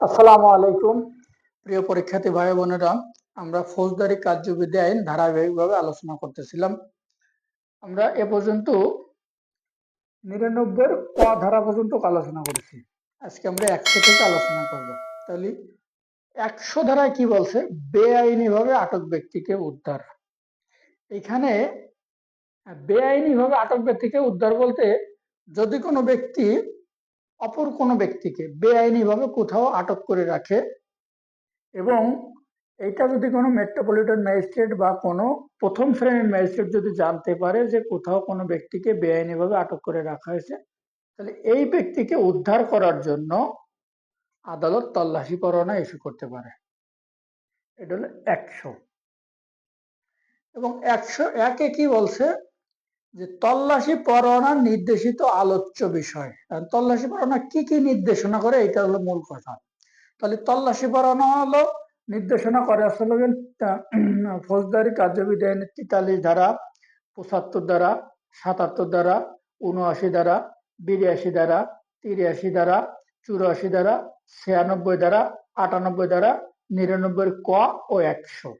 আসসালামু আলাইকুম। প্রিয় পরীক্ষার্থী ভাই বোনেরা, আমরা ফৌজদারি কার্যবিধি আইন ধারাবাহিকভাবে আলোচনা করতেছিলাম। আমরা এ পর্যন্ত নিরানব্বই ক ধারা পর্যন্ত আলোচনা করেছি। আজকে আমরা একশো থেকে আলোচনা করব। তাহলে একশো ধারায় কি বলছে? বেআইনিভাবে আটক ব্যক্তিকে উদ্ধার। এখানে বেআইনিভাবে আটক ব্যক্তিকে উদ্ধার বলতে যদি কোনো ব্যক্তি অপর কোনো ব্যক্তিকে বেআইনিভাবে কোথাও আটক করে রাখে এবং এটা যদি কোনো মেট্রোপলিটন ম্যাজিস্ট্রেট বা কোনো প্রথম শ্রেণির ম্যাজিস্ট্রেট যদি জানতে পারে যে কোথাও কোনো ব্যক্তিকে বেআইনিভাবে আটক করে রাখা হয়েছে, তাহলে এই ব্যক্তিকে উদ্ধার করার জন্য আদালত তল্লাশি পরোয়ানা ইস্যু করতে পারে। এটা হলো একশো। এবং একশো একে কি বলছে? যে তল্লাশি পরোয়ানা নির্দেশিত আলোচ্য বিষয়। তল্লাশি পরোয়ানা কি কি নির্দেশনা করে, এটা হলো মূল কথা। তাহলে তল্লাশি পরোয়ানা হলো নির্দেশনা করে, আসলে ফৌজদারি কার্যবিধি আইনের তেতাল্লিশ ধারা, পঁচাত্তর দ্বারা সাতাত্তর দ্বারা উনআশি দ্বারা বিরাশি দ্বারা তিরাশি দ্বারা চুরাশি দ্বারা ছিয়ানব্বই দ্বারা আটানব্বই দ্বারা নিরানব্বই ক ও একশো।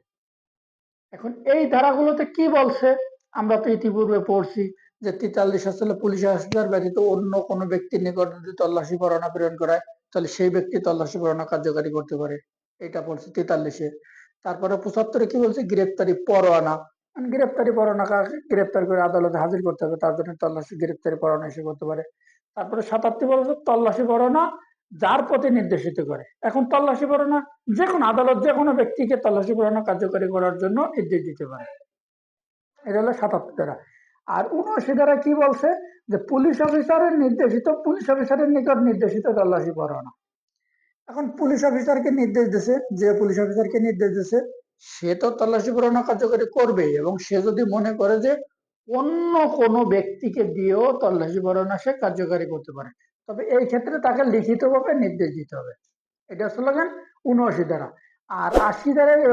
এখন এই ধারাগুলোতে কি বলছে? আমরা তো ইতিপূর্বে পড়ছি যে তেতাল্লিশ আসলে পুলিশ হাসপাতাল ব্যতীত অন্য কোনো ব্যক্তির নিকট যদি তল্লাশি পরোয়ানা প্রেরণ করায়, তাহলে সেই ব্যক্তি তল্লাশি পরোয়ানা কার্যকারী করতে পারে। এটা পড়ছে তেতাল্লিশে। তারপরে পঁচাত্তরে কি বলছে? গ্রেপ্তারি পরোয়ানা। মানে গ্রেপ্তারি পরোয়ানা গ্রেপ্তার করে আদালতে হাজির করতে হবে, তার জন্য তল্লাশি, গ্রেপ্তারি পরোয়ানা এসে করতে পারে। তারপরে সাতাত্তর বলছে তল্লাশি পরোয়ানা যার প্রতি নির্দেশিত করে। এখন তল্লাশি পরোয়ানা যে কোনো আদালত যে কোনো ব্যক্তিকে তল্লাশি পরোয়ানা কার্যকারী করার জন্য নির্দেশ দিতে পারে। এটা হলো সাতাত্তর। ধারা আর উনআশি ধারা কি বলছে? যে পুলিশ অফিসারের নির্দেশিত, পুলিশ অফিসারের নিকট নির্দেশিত তল্লাশি পরোয়ানা এখন পুলিশ অফিসারকে নির্দেশ দিছে, যে পুলিশ অফিসারকে নির্দেশ দিছে, সে তো তল্লাশি পরোয়ানা কার্যকারী করবেই, এবং সে যদি মনে করে যে অন্য কোনো ব্যক্তিকে দিয়েও তল্লাশি পরোয়ানা সে কার্যকারী করতে পারে, তবে এই ক্ষেত্রে তাকে লিখিতভাবে নির্দেশ দিতে হবে। এটা স্লোগান উনআশি ধারা আর আশি ধারায়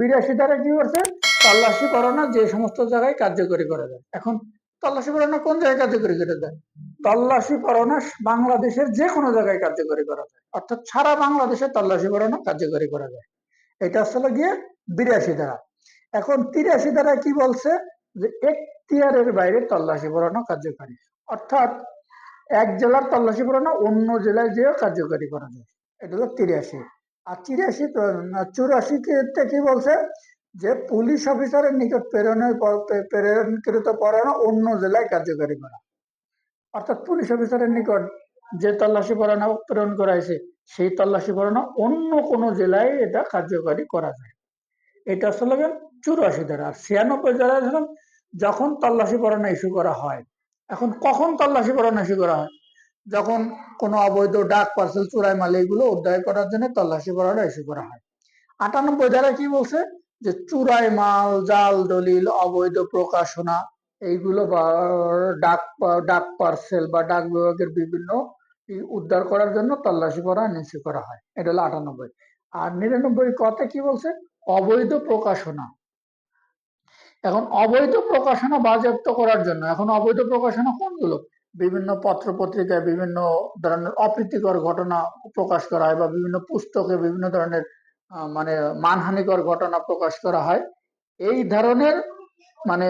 বিরাশি ধারায় কি করছে? তল্লাশি পরোয়ানা যে সমস্ত জায়গায় কার্যকরী করা যায় এখন তল্লাশি পরোয়ানা কোন জায়গায় কার্যকরী করা যায় তল্লাশি পরোয়ানা বাংলাদেশের যে কোনো জায়গায় কার্যকরী করা যায় অর্থাৎ সারা বাংলাদেশে তল্লাশি পরোয়ানা কার্যকরী করা যায় এটা আসলে গিয়ে বিরাশি ধারা। এখন তিরাশি ধারা কি বলছে? যে এখতিয়ারের বাইরে তল্লাশি পরোয়ানা কার্যকারী। অর্থাৎ এক জেলার তল্লাশি পরোয়ানা অন্য জেলায় যেও কার্যকারী করা যায়। এটা হলো তিরাশি। আর তিরাশি চুরাশি কি বলছে? যে পুলিশ অফিসারের নিকট প্রেরণের প্রেরণকৃত পরোয়ানা অন্য জেলায় কার্যকারী করা। অর্থাৎ পুলিশ অফিসারের নিকট যে তল্লাশি পরোয়ানা প্রেরণ করা হয়েছে সেই তল্লাশি পরোয়ানা অন্য কোনো জেলায় এটা কার্যকারী করা যায়। এটা আসলে চুরাশি ধারা। আর ছিয়ানব্বই ধারা ধরুন যখন তল্লাশি পরোয়ানা ইস্যু করা হয়, এখন কখন তল্লাশি পরোয়ানা ইস্যু করা হয়? যখন কোনো অবৈধ ডাক পার্সেল চুরাই মাল এগুলো উদ্ধার করার জন্য তল্লাশি পরোয়ানা ইস্যু করা হয়। আটানব্বই ধারা কি বলছে? যে চুরাই মাল, জাল, দলিল, অবৈধ প্রকাশনা, এইগুলো ডাক ডাক পার্সেল বা ডাক বিভাগের বিভিন্ন উদ্ধার করার জন্য তল্লাশি করা নিশ্চিত করা হয়। এটা হলো আটানব্বই। আর নিরানব্বই কতে কি বলছে? অবৈধ প্রকাশনা। এখন অবৈধ প্রকাশনা বাজেয়াপ্ত করার জন্য, এখন অবৈধ প্রকাশনা কোনগুলো? বিভিন্ন পত্র পত্রিকায় বিভিন্ন ধরনের অপ্রীতিকর ঘটনা প্রকাশ করা হয় বা বিভিন্ন পুস্তকে বিভিন্ন ধরনের মানহানিকর ঘটনা প্রকাশ করা হয়। এই ধরনের মানে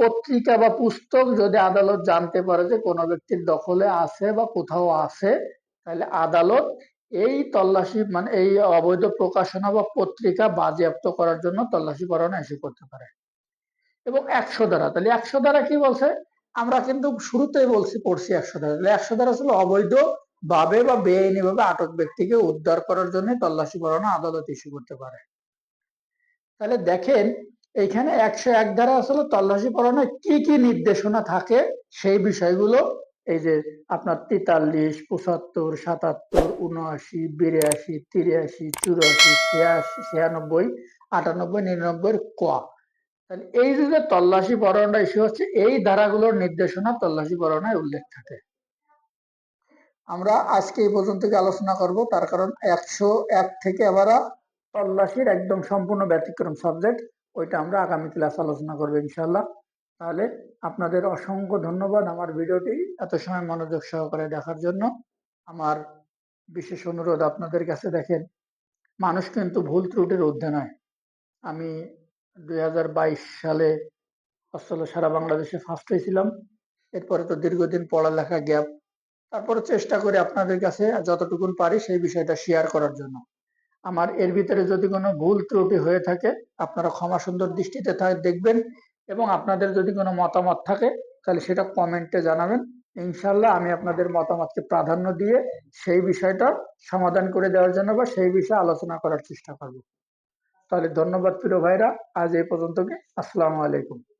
পত্রিকা বা পুস্তক যদি আদালত জানতে পারে যে কোনো ব্যক্তির দখলে আছে বা কোথাও আছে, তাহলে আদালত এই তল্লাশি মানে এই অবৈধ প্রকাশনা বা পত্রিকা বাজেয়াপ্ত করার জন্য তল্লাশি পরোয়ানা ইস্যু করতে পারে। এবং একশো দ্বারা, তাহলে একশো দ্বারা কি বলছে? আমরা কিন্তু শুরুতেই বলছি, পড়ছি একশো দ্বারা। একশো দ্বারা ছিল অবৈধ ভাবে বা বেআইনি ভাবে আটক ব্যক্তিকে উদ্ধার করার জন্য তল্লাশি পরোয়ানা আদালত ইস্যু করতে পারে। তাহলে দেখেন, এখানে একশো এক ধারা আসলে তল্লাশি পরোয়ানায় কি কি নির্দেশনা থাকে সেই বিষয়গুলো, এই যে আপনার তেতাল্লিশ, পঁচাত্তর, সাতাত্তর, উনআশি, বিরাশি, তিরাশি, চুরাশি, ছিয়াশি, ছিয়ানব্বই, আটানব্বই নিরানব্বই ক। তাহলে এই যে তল্লাশি পরোয়ানা ইস্যু হচ্ছে, এই ধারাগুলোর নির্দেশনা তল্লাশি পরোয়ানায় উল্লেখ থাকে। আমরা আজকে এই পর্যন্ত আলোচনা করব। তার কারণ একশো এক থেকে আবার তল্লাশির একদম সম্পূর্ণ ব্যতিক্রম সাবজেক্ট ওইটা আমরা আগামী ক্লাস আলোচনা করব ইনশাল্লাহ তাহলে আপনাদের অসংখ্য ধন্যবাদ আমার ভিডিওটি এত সময় মনোযোগ সহকারে দেখার জন্য। আমার বিশেষ অনুরোধ আপনাদের কাছে, দেখেন, মানুষ কিন্তু ভুল ত্রুটির ঊর্ধ্বে নয়। আমি দুই হাজার বাইশ সালে আসলে সারা বাংলাদেশে ফার্স্ট হয়েছিলাম। এরপরে তো দীর্ঘদিন পড়ালেখা গ্যাপ তারপরে চেষ্টা করি আপনাদের কাছে যতটুকুন পারি সেই বিষয়টা শেয়ার করার জন্য। আমার এর ভিতরে যদি কোনো ভুল ত্রুটি হয়ে থাকে, আপনারা ক্ষমা সুন্দর দৃষ্টিতে দেখবেন এবং আপনাদের যদি কোনো মতামত থাকে, তাহলে সেটা কমেন্টে জানাবেন। ইনশাল্লাহ আমি আপনাদের মতামতকে প্রাধান্য দিয়ে সেই বিষয়টা সমাধান করে দেওয়ার জন্য বা সেই বিষয়ে আলোচনা করার চেষ্টা করব। তাহলে ধন্যবাদ প্রিয় ভাইরা, আজ এই পর্যন্তকে। আসসালামু আলাইকুম।